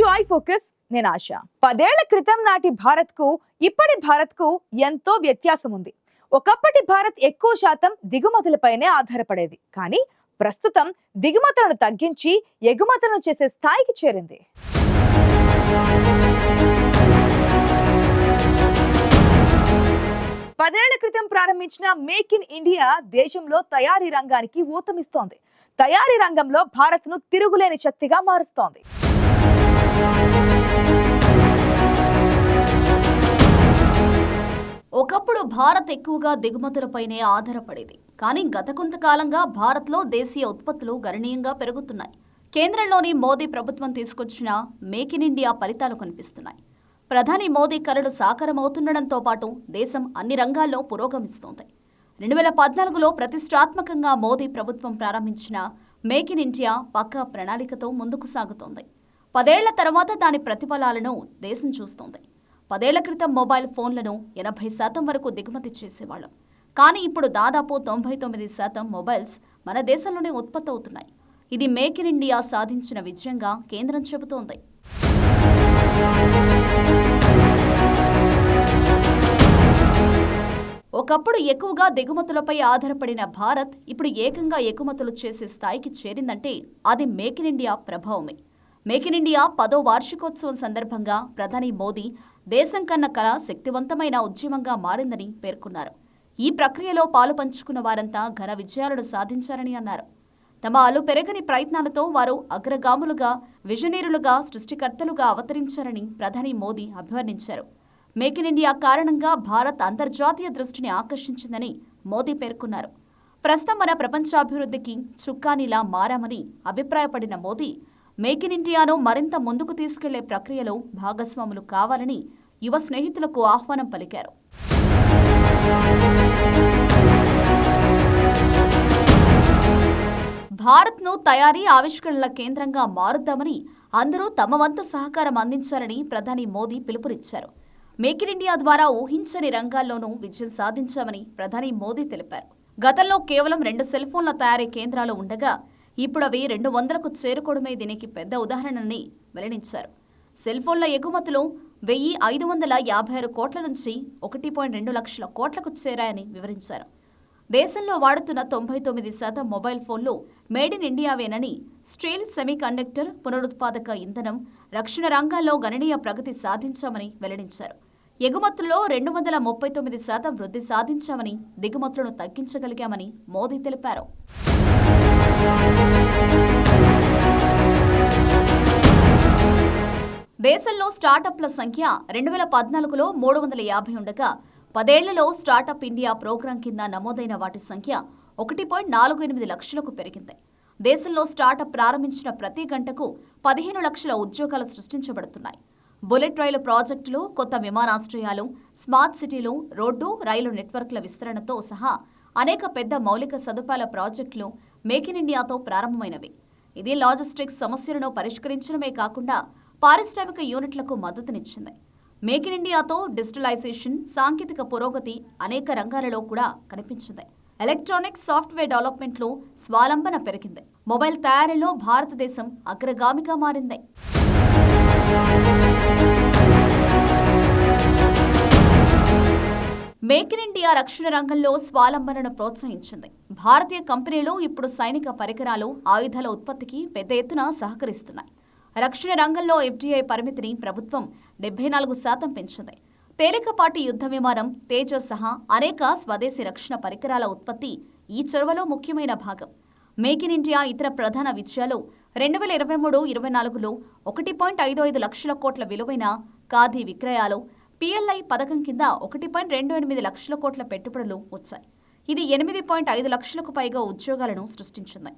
Focus నేను ఆశ. పదేళ్ళ క్రితం నాటి భారత్కు ఇప్పటి భారత్కు ఎంతో వ్యత్యాసం ఉంది. ఒకప్పటి భారత్ ఎక్కువ శాతం దిగుమతులపైనే ఆధారపడేది. కానీ ప్రస్తుతం దిగుమతులను తగ్గించి ఎగుమతులను చేసే స్థాయికి చేరింది. పదేళ్ళ క్రితం ప్రారంభించిన మేక్ ఇన్ ఇండియా దేశంలో తయారీ రంగానికి ఊతమిస్తోంది. తయారీ రంగంలో భారత్ను తిరుగులేని శక్తిగా మారుస్తోంది. ఒకప్పుడు భారత్ ఎక్కువగా దిగుమతులపైనే ఆధారపడేది. కానీ గత కొంతకాలంగా భారత్లో దేశీయ ఉత్పత్తులు గణనీయంగా పెరుగుతున్నాయి. కేంద్రంలోని మోదీ ప్రభుత్వం తీసుకొచ్చిన మేక్ ఇన్ ఇండియా ఫలితాలు కనిపిస్తున్నాయి. ప్రధాని మోదీ కలలు సాకారమవుతుండడంతో పాటు దేశం అన్ని రంగాల్లో పురోగమిస్తోంది. రెండు వేల పద్నాలుగులో ప్రతిష్టాత్మకంగా మోదీ ప్రభుత్వం ప్రారంభించిన మేక్ ఇన్ ఇండియా పక్కా ప్రణాళికతో ముందుకు సాగుతోంది. పదేళ్ళ తర్వాత దాని ప్రతిఫలాలను దేశం చూస్తోంది. పదేళ్ళ క్రితం మొబైల్ ఫోన్లను ఎనభై శాతం వరకు దిగుమతి చేసేవాళ్ళం. కానీ ఇప్పుడు దాదాపు తొంభై తొమ్మిది శాతం మొబైల్స్ మన దేశంలోనే ఉత్పత్తి అవుతున్నాయి. ఇది మేక్ ఇన్ ఇండియా సాధించిన విజయంగా కేంద్రం చెబుతోంది. ఒకప్పుడు ఎక్కువగా దిగుమతులపై ఆధారపడిన భారత్ ఇప్పుడు ఏకంగా ఎగుమతులు చేసే స్థాయికి చేరిందంటే అది మేక్ ఇన్ ఇండియా ప్రభావమే. మేక్ ఇన్ ఇండియా పదో వార్షికోత్సవం సందర్భంగా ప్రధాని మోదీ దేశం కన్న కళ శక్తివంతమైన ఉద్యమంగా మారిందని పేర్కొన్నారు. ఈ ప్రక్రియలో పాలు పంచుకున్న వారంతా ఘన విజయాలను సాధించారని అన్నారు. తమ అలు పెరగని ప్రయత్నాలతో వారు అగ్రగాములుగా విజనీరులుగా సృష్టికర్తలుగా అవతరించారని ప్రధాని మోదీ అభివర్ణించారు. మేక్ ఇన్ ఇండియా కారణంగా భారత్ అంతర్జాతీయ దృష్టిని ఆకర్షించిందని మోదీ పేర్కొన్నారు. ప్రస్తుతం మన ప్రపంచాభివృద్ధికి చుక్కానిలా మారామని అభిప్రాయపడిన మోదీ మేక్ ఇన్ ఇండియాను మరింత ముందుకు తీసుకెళ్ళే ప్రక్రియలో భాగస్వాములు కావాలని యువ స్నేహితులకు ఆహ్వానం పలికారు. భారత్ను తయారీ ఆవిష్కరణల కేంద్రంగా మారుద్దామని అందరూ తమ వంతు సహకారం అందించాలని ప్రధాని మోదీ పిలుపునిచ్చారు. మేక్ ఇన్ ఇండియా ద్వారా ఊహించని రంగాల్లోనూ విజయం సాధించామని ప్రధాని మోదీ తెలిపారు. గతంలో కేవలం రెండు సెల్ఫోన్ల తయారీ కేంద్రాలు ఉండగా ఇప్పుడు అవి రెండు వందలకు చేరుకోవడమే దీనికి పెద్ద ఉదాహరణని వెల్లడించారు. సెల్ ఫోన్ల ఎగుమతులు వెయ్యి ఐదు వందల యాభై ఆరు కోట్ల నుంచి ఒకటి పాయింట్ రెండు లక్షల కోట్లకు చేరాయని వివరించారు. దేశంలో వాడుతున్న తొంభై తొమ్మిది శాతం మొబైల్ ఫోన్లు మేడ్ ఇన్ ఇండియావేనని స్టీల్ సెమీకండక్టర్ పునరుత్పాదక ఇంధనం రక్షణ రంగాల్లో గణనీయ ప్రగతి సాధించామని వెల్లడించారు. ఎగుమతుల్లో రెండు వందల ముప్పై తొమ్మిది శాతం వృద్ధి సాధించామని దిగుమతులను తగ్గించగలిగామని మోదీ తెలిపారు. దేశంలో స్టార్టప్ల సంఖ్య రెండు వేల పద్నాలుగులో మూడు వందల యాభై ఉండగా పదేళ్ళలో స్టార్టప్ ఇండియా ప్రోగ్రాం కింద నమోదైన వాటి సంఖ్య ఒకటి పాయింట్ నాలుగు ఎనిమిది లక్షలకు పెరిగింది. దేశంలో స్టార్టప్ ప్రారంభించిన ప్రతి గంటకు పదిహేను లక్షల ఉద్యోగాలు సృష్టించబడుతున్నాయి. బుల్లెట్ రైలు ప్రాజెక్టులు కొత్త విమానాశ్రయాలు స్మార్ట్ సిటీలు రోడ్డు రైలు నెట్వర్క్ల విస్తరణతో సహా అనేక పెద్ద మౌలిక సదుపాయాల ప్రాజెక్టులు మేక్ ఇన్ ఇండియాతో ప్రారంభమైనవి. ఇది లాజిస్టిక్స్ సమస్యలను పరిష్కరించడమే కాకుండా పారిశ్రామిక యూనిట్లకు మద్దతునిచ్చింది. మేక్ ఇన్ ఇండియాతో డిజిటలైజేషన్ సాంకేతిక పురోగతి అనేక రంగాలలో కూడా కనిపించింది. ఎలక్ట్రానిక్స్ సాఫ్ట్వేర్ డెవలప్మెంట్లో స్వాలంబన పెరిగింది. మొబైల్ తయారీలో భారతదేశం అగ్రగామిగా మారింది. మేక్ ఇన్ ఇండియా రక్షణ రంగంలో స్వాలంబనను ప్రోత్సహించింది. భారతీయ కంపెనీలు ఇప్పుడు సైనిక పరికరాలు ఆయుధాల ఉత్పత్తికి పెద్ద ఎత్తున సహకరిస్తున్నాయి. రక్షణ రంగంలో ఎఫ్డీఐ పరిమితిని ప్రభుత్వం డెబ్బై నాలుగు శాతం పెంచింది. తేలికపాటి యుద్ధ విమానం తేజస్ సహా అనేక స్వదేశీ రక్షణ పరికరాల ఉత్పత్తి ఈ చొరవలో ముఖ్యమైన భాగం. మేక్ ఇన్ ఇండియా ఇతర ప్రధాన విజయాలు రెండు వేల ఇరవై మూడు ఇరవై నాలుగులో ఒకటి పాయింట్ ఐదు ఐదు లక్షల కోట్ల విలువైన ఖాదీ విక్రయాలు పిఎల్ఐ పథకం కింద ఒకటి పాయింట్ రెండు ఎనిమిది లక్షల కోట్ల పెట్టుబడులు వచ్చాయి. ఇది ఎనిమిది పాయింట్ ఐదు లక్షలకు పైగా ఉద్యోగాలను సృష్టించింది.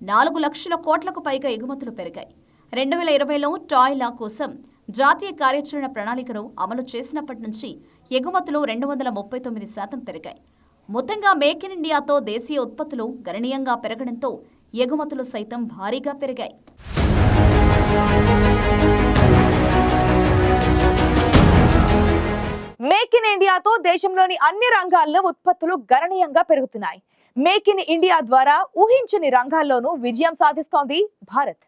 నాలుగు లక్షల కోట్లకు పైగా ఎగుమతులు పెరిగాయి. రెండు వేల ఇరవైలో టాయ్ లా కోసం జాతీయ కార్యాచరణ ప్రణాళికను అమలు చేసినప్పటి నుంచి ఎగుమతులు రెండు వందల ముప్పై తొమ్మిది శాతం పెరిగాయి. మొత్తంగా మేక్ ఇన్ ఇండియాతో దేశీయ ఉత్పత్తులు గణనీయంగా పెరగడంతో ఎగుమతులు సైతం భారీగా పెరిగాయి. మేక్ ఇన్ ఇండియాతో దేశంలోని అన్ని రంగాల్లో ఉత్పత్తులు గణనీయంగా పెరుగుతున్నాయి. మేక్ ఇన్ ఇండియా ద్వారా ఊహించని రంగాల్లోనూ విజయం సాధిస్తోంది భారత్.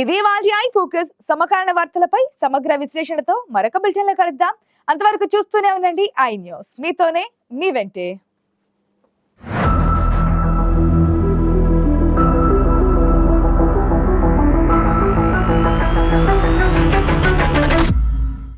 ఇది వాటి ఐ ఫోకస్. సమకాలీన వార్తలపై సమగ్ర విశ్లేషణతో మరొక బులెటిన్లో కలుద్దాం. అంతవరకు చూస్తూనే ఉండండి ఐ న్యూస్. మీతోనే మీ వెంటే.